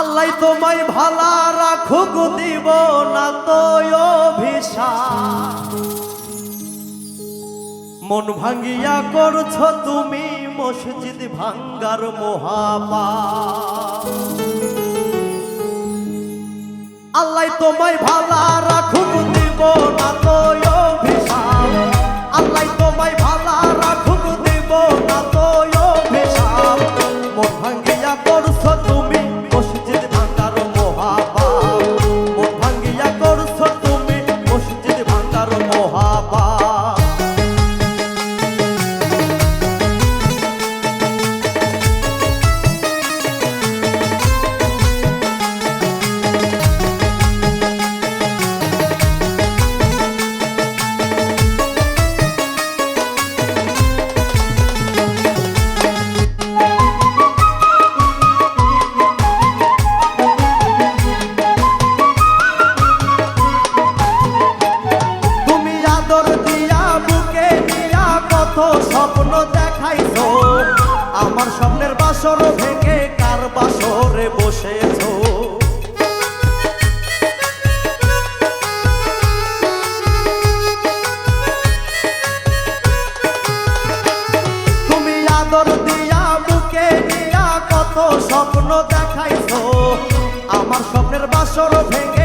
আল্লাহ তোমায় ভালা রাখুক, দিব না তো অভিশাপ। মন ভাঙ্গিয়া করছ তুমি মসজিদ ভাঙ্গার মহাপা আল্লাহ তোমায় ভালা স্বপ্ন দেখাইছো, আমার স্বপ্নের বাসর ভেঙে কার বাসরে বসেছো? তুমি আদর দিয়া, বুকে দিয়া কত স্বপ্ন দেখাইছো, আমার স্বপ্নের বাসর ভেঙে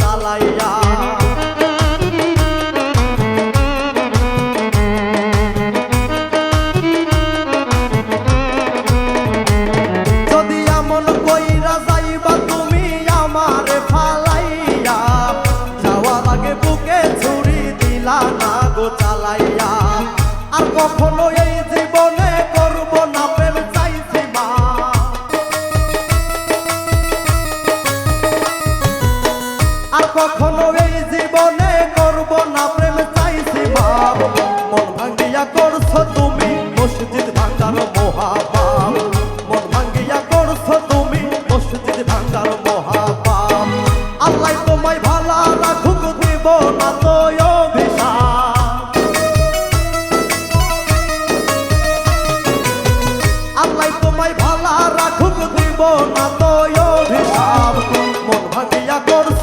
চালাইয়া। যদি এমন কইরা তুমি আমারে ফালাইয়া যাওয়ার আগে বুকে দিলা না গো চালাইয়া। আল্লাহ তোমায় ভালা রাখুক দিব না তো অভিশাপ। মন ভাঙিয়া করছ